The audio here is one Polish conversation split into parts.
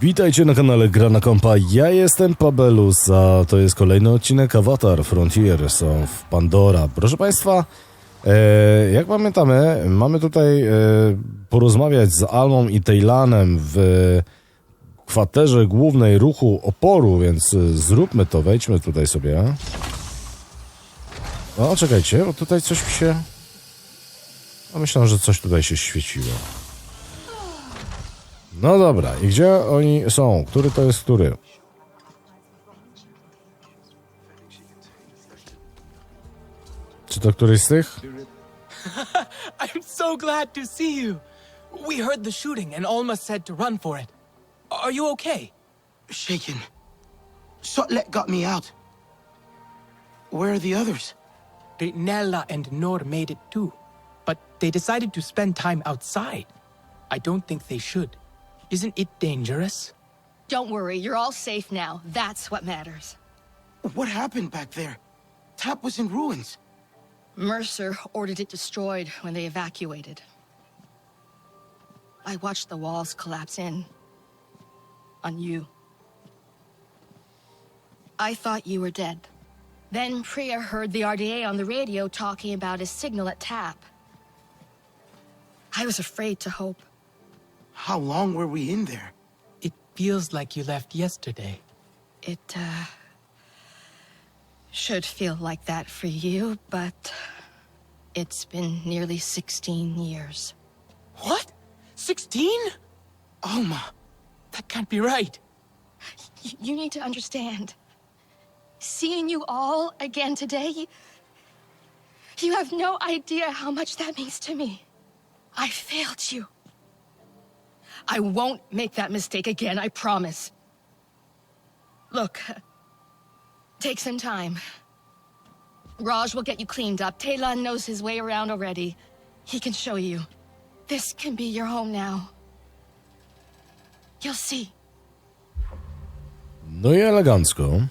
Witajcie na kanale Gra na Kompa. Ja jestem Pabelus, a to jest kolejny odcinek Avatar Frontier są w Pandora. Proszę Państwa, e, jak pamiętamy, mamy tutaj e, porozmawiać z Almą i Tejlanem w kwaterze głównej ruchu oporu, więc e, zróbmy to, wejdźmy tutaj sobie. O, czekajcie, bo tutaj coś mi się... No, myślałem, że coś tutaj się świeciło. No dobra, i gdzie oni są? Który to jest który? Czy to któryś z tych? I'm so glad to see you. We heard the shooting and Alma said to run for it. Are you okay? shaken. Sotlet got me out. Where are the others? Nella and Nor made it too. But they decided to spend time outside. I don't think they should. Isn't it dangerous? Don't worry, you're all safe now. That's what matters. What happened back there? Tap was in ruins. Mercer ordered it destroyed when they evacuated. I watched the walls collapse in. On you. I thought you were dead. Then Priya heard the RDA on the radio talking about a signal at Tap. I was afraid to hope. How long were we in there? It feels like you left yesterday. It, uh. should feel like that for you, but. It's been nearly 16 years. What? 16? Alma, That can't be right. Y- you need to understand. Seeing you all again today, you, you have no idea how much that means to me. I failed you. I won't make that mistake again, I promise. Look, take some time. Raj will get you cleaned up. Talon knows his way around already. He can show you. This can be your home now. You'll see. No i elegancko.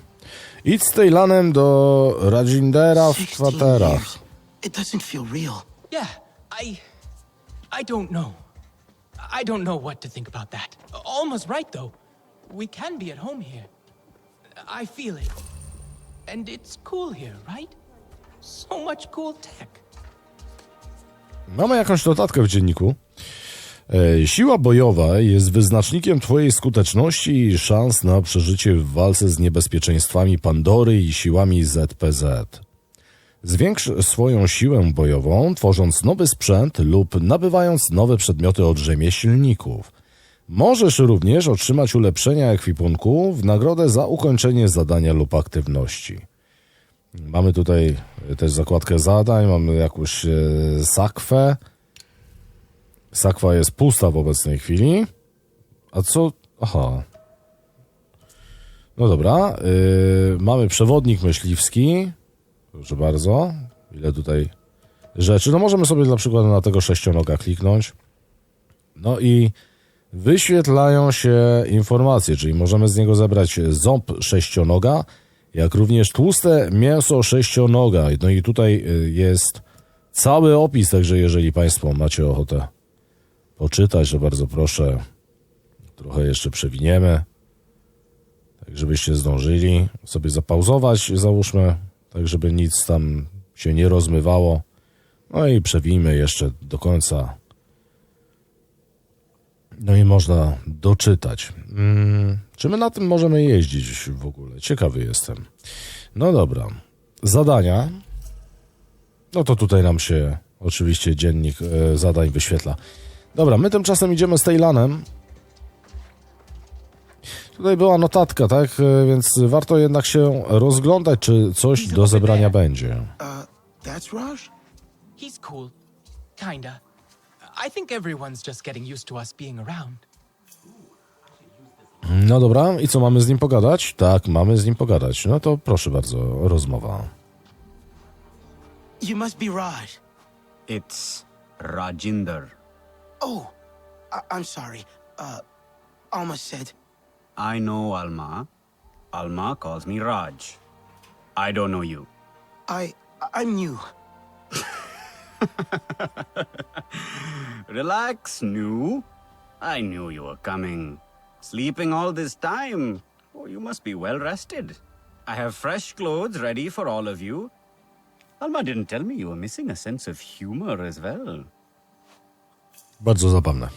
Idź z Tejlanem do Rajindera w kwaterach. It doesn't feel real. Yeah, I. I don't know. I don't know what to think about that. Alma's right, though. We can be at home here. I feel it. And it's cool here, right? So much cool tech. Mamy jakąś notatkę w dzienniku. E, Siła bojowa jest wyznacznikiem Twojej skuteczności i szans na przeżycie w walce z niebezpieczeństwami Pandory i siłami ZPZ. Zwiększ swoją siłę bojową, tworząc nowy sprzęt lub nabywając nowe przedmioty od rzemieślników. Możesz również otrzymać ulepszenia ekwipunku w nagrodę za ukończenie zadania lub aktywności. Mamy tutaj też zakładkę zadań, mamy jakąś e, sakwę. Sakwa jest pusta w obecnej chwili. A co? Aha. No dobra. y, mamy przewodnik myśliwski. Proszę bardzo. Ile tutaj rzeczy. No możemy sobie dla przykładu na tego sześcionoga kliknąć. No i wyświetlają się informacje, czyli możemy z niego zebrać ząb sześcionoga, jak również tłuste mięso sześcionoga. No i tutaj y, jest cały opis, także jeżeli Państwo macie ochotę poczytać, to bardzo proszę. Trochę jeszcze przewiniemy, tak żebyście zdążyli sobie zapauzować, załóżmy, tak żeby nic tam się nie rozmywało. No i przewijmy jeszcze do końca. No i można doczytać. Mm, czy my na tym możemy jeździć w ogóle? Ciekawy jestem. No dobra. Zadania. No to tutaj nam się oczywiście dziennik e, zadań wyświetla. Dobra, my tymczasem idziemy z Tejlanem. Tutaj była notatka, tak? E, Więc warto jednak się rozglądać, czy coś do zebrania będzie. Uh, that's Raj? He's cool. Kinda. I think everyone's just getting used to us being around. No dobra, i co, mamy z nim pogadać? Tak, mamy z nim pogadać. No to proszę bardzo, rozmowa. You must be Raj. It's Rajinder. Oh, I- I'm sorry. Uh, Alma said. I know Alma. Alma calls me Raj. I don't know you. I I'm new. Relax, new. I knew you were coming. Sleeping all this time? Oh, you must be well rested. I have fresh clothes ready for all of you. Alma didn't tell me you were missing a sense of humor as well. Bardzo zabawne.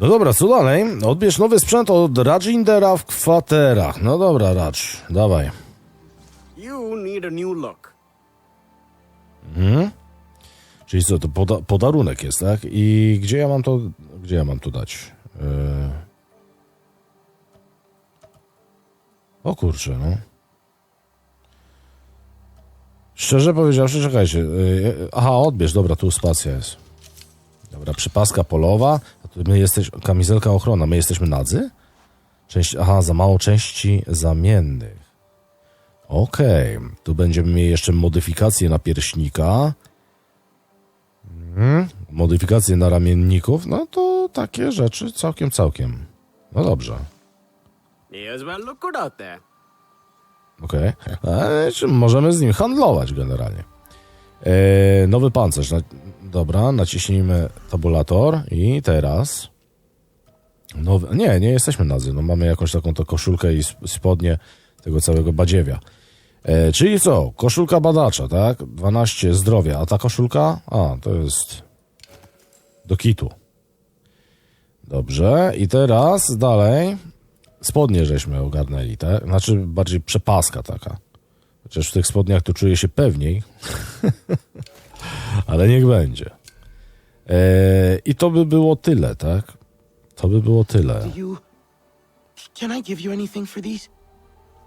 No dobra, co dalej? Odbierz nowy sprzęt od Rajindera w kwaterach. No dobra, Raj, dawaj. You need a new look. Czyli co, to poda podarunek jest, tak? I gdzie ja mam to, gdzie ja mam to dać? Yy... O kurczę, no. Szczerze powiedziawszy, czekajcie. Yy, aha, odbierz, dobra, tu spacja jest. Dobra, przypaska polowa. My jesteśmy, kamizelka ochrona. My jesteśmy nadzy? Część, aha, za mało części zamiennych. Okej, tu będziemy mieli jeszcze modyfikacje na pierśnika. Mhm. Modyfikacje na ramienników, no to takie rzeczy całkiem, całkiem. No dobrze. Okej. Okay. Możemy z nim handlować generalnie. E, nowy pancerz. Dobra, naciśnijmy tabulator i teraz. Nowy, nie, nie jesteśmy nazy. No, mamy jakąś taką to koszulkę i sp- spodnie tego całego badziewia. E, czyli co? Koszulka badacza, tak? 12 zdrowia. A ta koszulka? A, to jest do kitu. Dobrze. I teraz dalej. Spodnie żeśmy ogarnęli, tak? Znaczy bardziej przepaska taka. Chociaż w tych spodniach to czuję się pewniej. Ale niech będzie. E, I to by było tyle, tak? To by było tyle. Do you. Can I give you anything for these?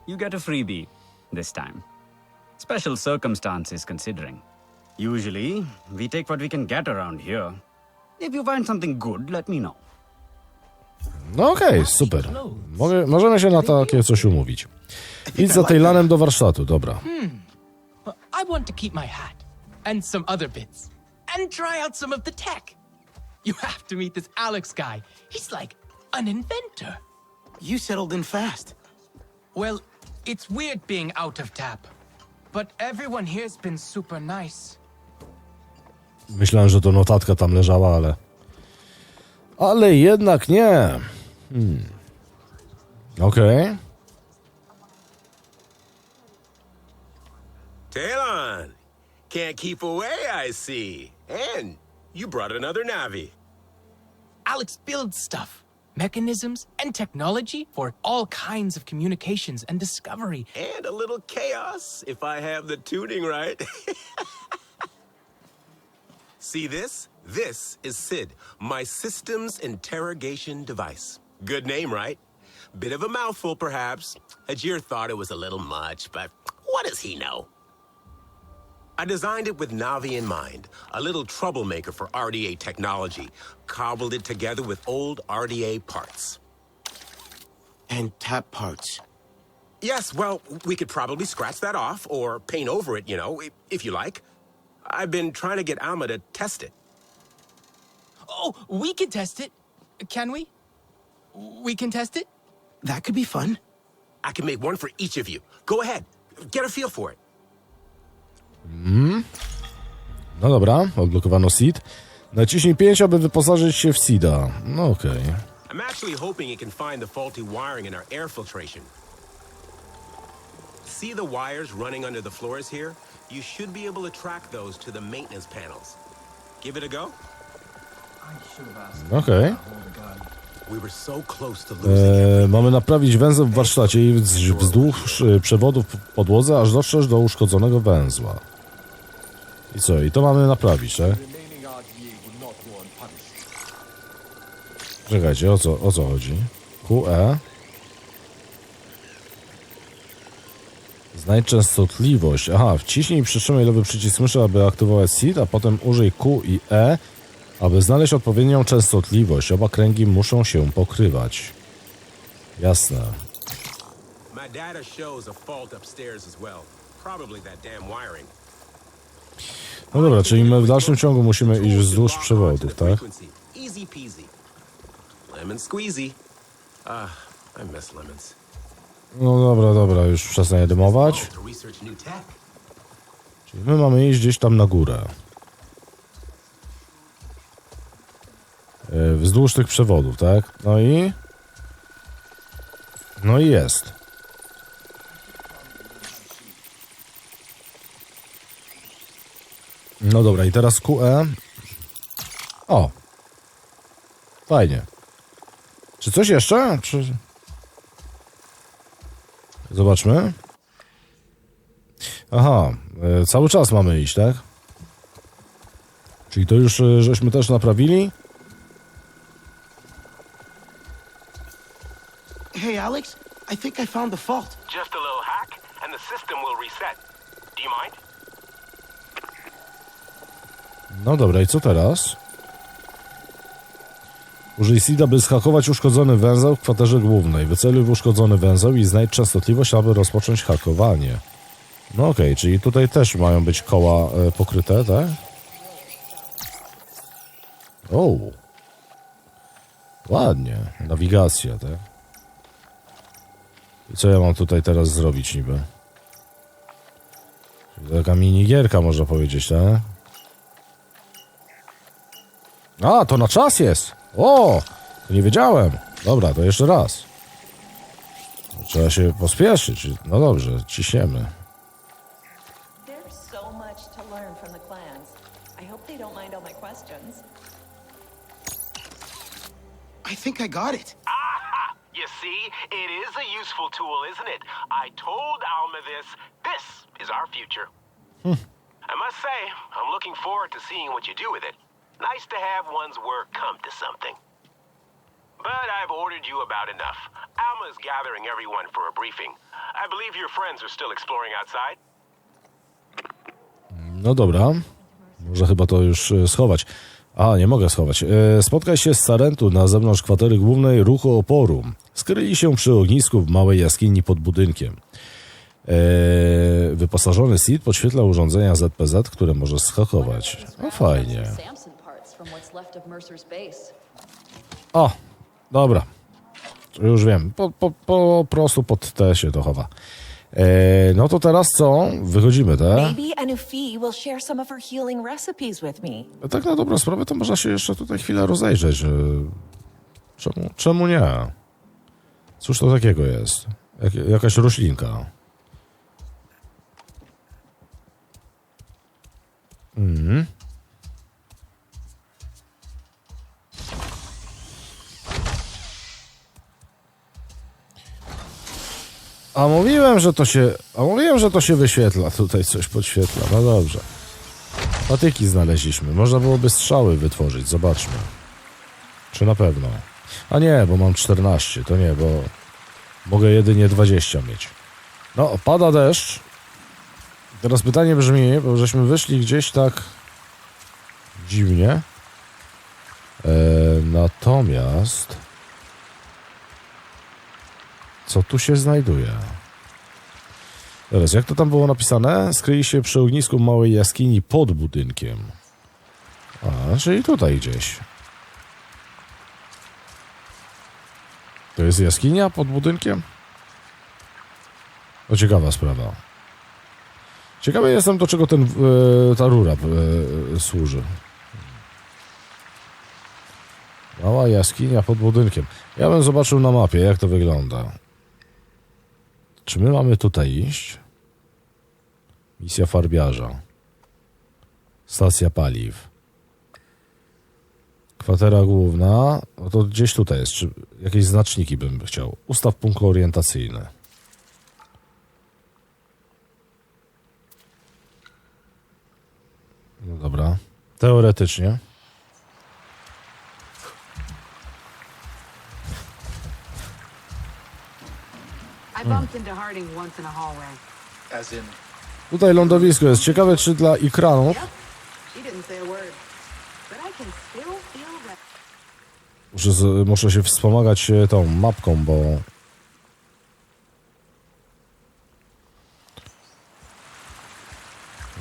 You get a freebie this time. Special circumstances considering. Usually, we take what we can get around here. If you find something good, let me know. No okej, super. Mogę, możemy się na takie coś umówić. Idź za Taylanem do warsztatu, dobra. I want to keep my hat and some other bits and try out some of the tech. You have to meet this Alex guy. He's like an inventor. You settled in fast. Well, it's weird being out of tap, but everyone here's been super nice. Myślałem, że to notatka tam leżała, ale... Ale jednak nie. Hmm. Okej. Talon, can't keep away, I see. And you brought another Navi. Alex builds stuff, mechanisms, and technology for all kinds of communications and discovery. And a little chaos, if I have the tuning right. see this? This is SID, my systems interrogation device. Good name, right? Bit of a mouthful, perhaps. Ajir thought it was a little much, but what does he know? I designed it with Navi in mind, a little troublemaker for RDA technology. Cobbled it together with old RDA parts. And tap parts. Yes, well, we could probably scratch that off or paint over it, you know, if you like. I've been trying to get Alma to test it. Oh, we can test it. Can we? We can test it? That could be fun. I can make one for each of you. Go ahead, get a feel for it. No dobra, odblokowano seed. Naciśnij 5, aby wyposażyć się w seeda. No okej. I'm actually hoping it can find the faulty wiring in our air filtration. See the wires running under the floors here? You should be able to track those to the maintenance panels. Give it a go? Okej. We were so close to losing it. E, Mamy naprawić węzeł w warsztacie i wz- wzdłuż e, przewodów w podłodze, aż dotrzesz do uszkodzonego węzła. I co? I to mamy naprawić, tak? Czekajcie, o co, o co chodzi? QE. Znajdź częstotliwość. Aha, wciśnij i przytrzymaj lewy przycisk myszy, aby aktywować seed, a potem użyj Q i E, aby znaleźć odpowiednią częstotliwość. Oba kręgi muszą się pokrywać. Jasne. My data shows a fault upstairs as well. Probably that damn wiring. No dobra, czyli my w dalszym ciągu musimy iść wzdłuż przewodów, tak? frequency. Easy peasy. Lemon squeezy. Ah, I miss lemons. No dobra, dobra, już przestaję dymować. Czyli my mamy iść gdzieś tam na górę. E, Wzdłuż tych przewodów, tak? No i No i jest. No dobra, i teraz QE. O. Fajnie. Czy coś jeszcze? Czy... Zobaczmy. Aha, e, cały czas mamy iść, tak? Czyli to już e, żeśmy też naprawili? Hey, Alex, I think I found the fault. Just a little hack, and the system will reset. Do you mind? No dobra, i co teraz? Użyj SIDA, by zhakować uszkodzony węzeł w kwaterze głównej. Wyceluj w uszkodzony węzeł i znajdź częstotliwość, aby rozpocząć hakowanie. No okej, czyli tutaj też mają być koła e, pokryte, tak? O. Ładnie. Nawigacja, tak? I co ja mam tutaj teraz zrobić niby? Czyli taka minigierka można powiedzieć, tak? A, to na czas jest. O, to nie wiedziałem. Dobra, to jeszcze raz. Trzeba się pospieszyć. No dobrze, ciśniemy. There's so much to learn from the clans. I hope they don't mind all my questions. I think I got it. Aha! You see, it is a useful tool, isn't it? I told Alma this. This is our future. I must say, I'm looking forward to seeing what you do with it. Nice to have one's work come to something. But I've ordered you about enough. Alma's gathering everyone for a briefing. I believe your friends are still exploring outside. No dobra. Może chyba to już e, schować. A, nie mogę schować. E, spotkaj się z Sarentu na zewnątrz kwatery głównej ruchu oporu. Skryli się przy ognisku w małej jaskini pod budynkiem. E, wyposażony SID podświetla urządzenia ZPZ, które może schakować. No fajnie. O, dobra. Już wiem. Po, po, po prostu pod T się to chowa. E, no to teraz co? Wychodzimy, tak? Maybe Anufi will share some of her healing recipes with me. Tak na dobrą sprawę to można się jeszcze tutaj chwilę rozejrzeć. że Czemu, czemu nie? Cóż to takiego jest? Jak, jakaś roślinka. Mhm. A mówiłem, że to się. A mówiłem, że to się wyświetla. Tutaj coś podświetla. No dobrze. Patyki znaleźliśmy. Można byłoby strzały wytworzyć. Zobaczmy. Czy na pewno? A nie, bo mam 14. To nie, bo mogę jedynie 20 mieć. No, pada deszcz. Teraz pytanie brzmi, bo żeśmy wyszli gdzieś tak dziwnie. E, natomiast co tu się znajduje? Teraz, jak to tam było napisane? Skryli się przy ognisku małej jaskini pod budynkiem. A, czyli tutaj gdzieś. To jest jaskinia pod budynkiem? To ciekawa sprawa. Ciekawy jestem, do czego ten, e, ta rura e, służy. Mała jaskinia pod budynkiem. Ja bym zobaczył na mapie, jak to wygląda. Czy my mamy tutaj iść? Misja farbiarza. Stacja paliw. Kwatera główna. No to gdzieś tutaj jest. Czy jakieś znaczniki bym chciał. Ustaw punkt orientacyjny. No dobra. Teoretycznie. I bumped into Harding once in a hallway. As in, Tutaj lądowisko jest. Ciekawe, czy dla ikranów. Yep. She didn't say a word. But I can still feel that. Muszę, z- muszę się wspomagać e, tą mapką, bo.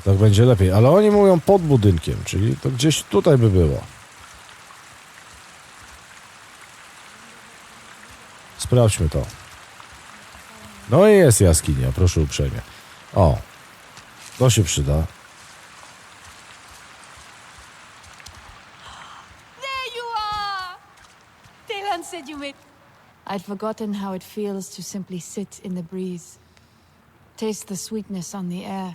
Tak będzie lepiej. Ale oni mówią pod budynkiem, czyli to gdzieś tutaj by było. Sprawdźmy to. No i jest jaskinia, proszę uprzejmie. O, to się przyda. There you are! Dylan said you made. I'd forgotten how it feels to simply sit in the breeze, taste the sweetness on the air,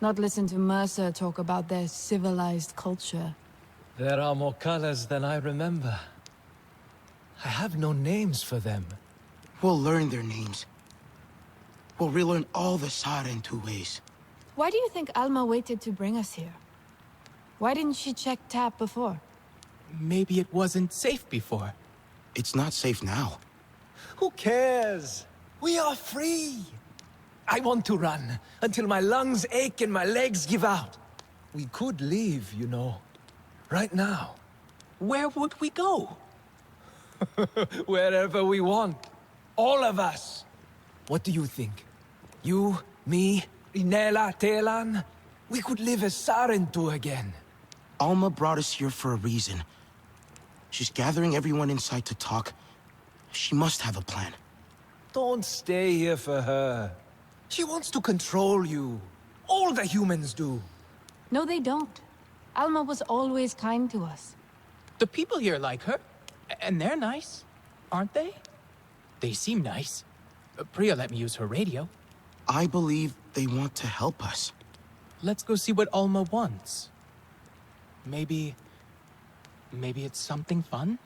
not listen to Mercer talk about their civilized culture. There are more colors than I remember. I have no names for them. We'll learn their names. We'll relearn all the Saren two ways. Why do you think Alma waited to bring us here? Why didn't she check Tap before? Maybe it wasn't safe before. It's not safe now. Who cares? We are free. I want to run until my lungs ache and my legs give out. We could leave, you know. Right now. Where would we go? Wherever we want. All of us. What do you think? You, me, Inela, Telan? We could live as Sarentu again. Alma brought us here for a reason. She's gathering everyone inside to talk. She must have a plan. Don't stay here for her. She wants to control you. All the humans do. No, they don't. Alma was always kind to us. The people here like her, and they're nice, aren't they? They seem nice. Uh, Priya let me use her radio. I believe they want to help us. Let's go see what Alma wants. Maybe. Maybe it's something fun?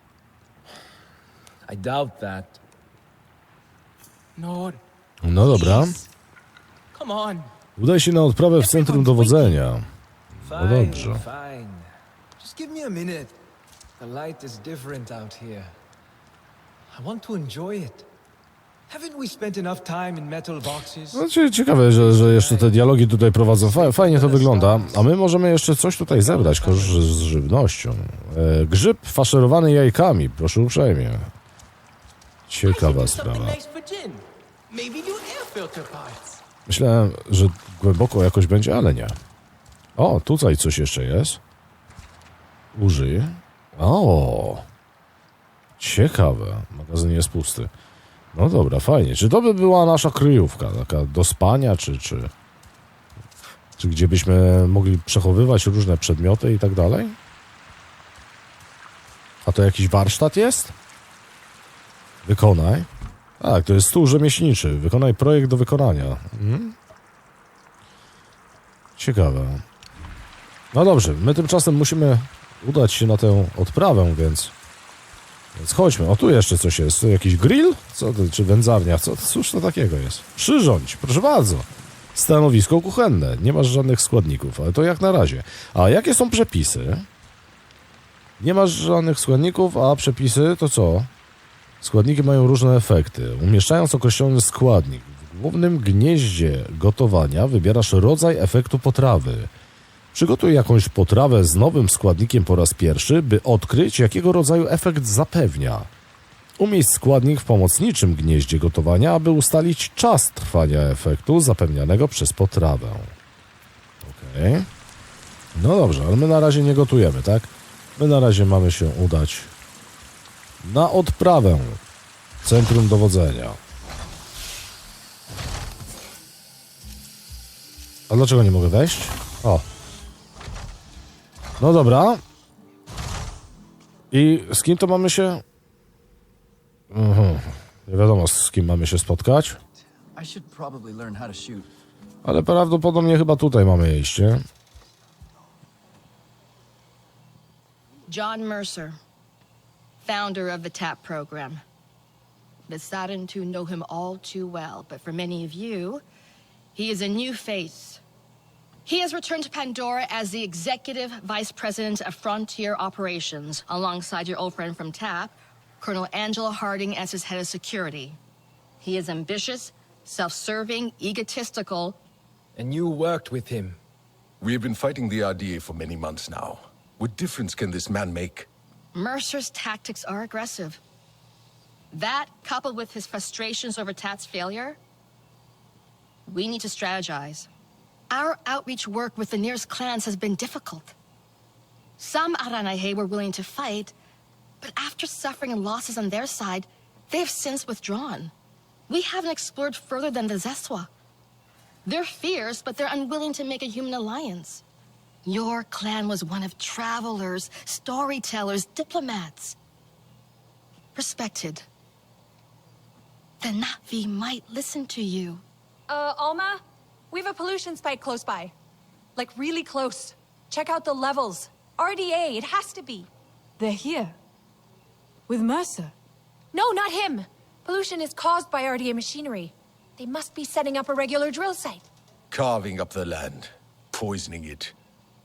I doubt that. No. No dobra. Come on. Udaj się na odprawę w centrum dowodzenia. No dobrze. fine. Just give me a minute. The light is different out here. I want to enjoy it. No, cie- ciekawe, że, że jeszcze te dialogi tutaj prowadzą. Fa- Fajnie to wygląda. A my możemy jeszcze coś tutaj zebrać, kosz z żywnością. E, grzyb faszerowany jajkami, proszę uprzejmie. Ciekawa sprawa. Myślałem, że głęboko jakoś będzie, ale nie. O, tutaj coś jeszcze jest. Użyj. O, ciekawe. Magazyn jest pusty. No dobra, fajnie. Czy to by była nasza kryjówka, taka do spania, czy, czy, czy gdzie byśmy mogli przechowywać różne przedmioty i tak dalej? A to jakiś warsztat jest? Wykonaj. Tak, to jest stół rzemieślniczy. Wykonaj projekt do wykonania. Mhm. Ciekawe. No dobrze, my tymczasem musimy udać się na tę odprawę, więc. Więc chodźmy. O, tu jeszcze coś jest. Tu jakiś grill? Co to, czy wędzarnia? Co, cóż to takiego jest? Przyrządź, proszę bardzo. Stanowisko kuchenne. Nie masz żadnych składników, ale to jak na razie. A jakie są przepisy? Nie masz żadnych składników, a przepisy to co? Składniki mają różne efekty. Umieszczając określony składnik w głównym gnieździe gotowania, wybierasz rodzaj efektu potrawy. Przygotuj jakąś potrawę z nowym składnikiem po raz pierwszy, by odkryć, jakiego rodzaju efekt zapewnia. Umieść składnik w pomocniczym gnieździe gotowania, aby ustalić czas trwania efektu zapewnianego przez potrawę. Okej. No dobrze, ale my na razie nie gotujemy, tak? My na razie mamy się udać na odprawę. Centrum dowodzenia. A dlaczego nie mogę wejść? O. No dobra. I z kim to mamy się? Mhm. Nie wiadomo, z kim mamy się spotkać, ale prawdopodobnie chyba tutaj mamy iść, nie? John Mercer, founder of the TAP program. The Sarentu know him all too well, but for many of you, he is a new face. He has returned to Pandora as the executive vice president of Frontier Operations, alongside your old friend from TAP, Colonel Angela Harding, as his head of security. He is ambitious, self serving, egotistical, And you worked with him. We have been fighting the RDA for many months now. What difference can this man make? Mercer's tactics are aggressive. That, coupled with his frustrations over Tat's failure, we need to strategize. Our outreach work with the nearest clans has been difficult. Some Aranahe were willing to fight, but after suffering losses on their side, they have since withdrawn. We haven't explored further than the Zeswa. They're fierce, but they're unwilling to make a human alliance. Your clan was one of travelers, storytellers, diplomats. Respected. the Navi might listen to you. Uh, Alma, we have a pollution spike close by. Like, really close. Check out the levels. RDA, it has to be. They're here. With Mercer. No, not him. Pollution is caused by RDA machinery. They must be setting up a regular drill site. Carving up the land, poisoning it,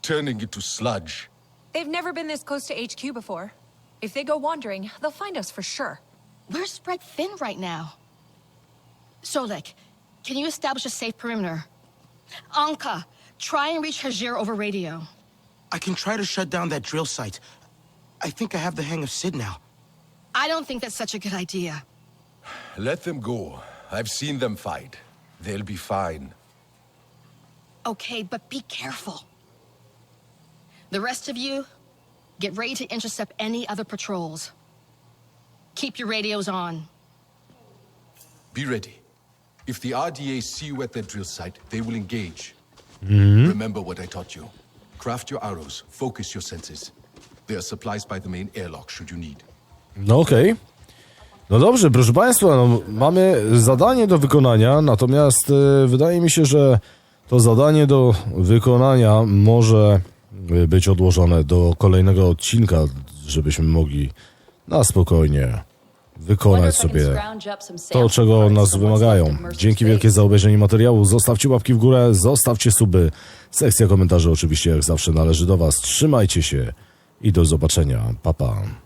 turning it to sludge. They've never been this close to HQ before. If they go wandering, they'll find us for sure. We're spread thin right now. Solek, can you establish a safe perimeter? Anka, try and reach Hajir over radio. I can try to shut down that drill site. I think I have the hang of Sid now. I don't think that's such a good idea. Let them go. I've seen them fight. They'll be fine. Okay, but be careful. The rest of you, get ready to intercept any other patrols. Keep your radios on. Be ready. If the RDA see you at their drill site, they will engage. Remember what I taught you. Craft your arrows, focus your senses. There are supplies by the main airlock should you need. No okej. No dobrze, proszę Państwa, no, mamy zadanie do wykonania, natomiast e, wydaje mi się, że to zadanie do wykonania może e, być odłożone do kolejnego odcinka, żebyśmy mogli na spokojnie wykonać sobie to, czego nas wymagają. Dzięki wielkie za obejrzenie materiału. Zostawcie łapki w górę, zostawcie suby. Sekcja komentarzy oczywiście jak zawsze należy do Was. Trzymajcie się i do zobaczenia. Pa, pa.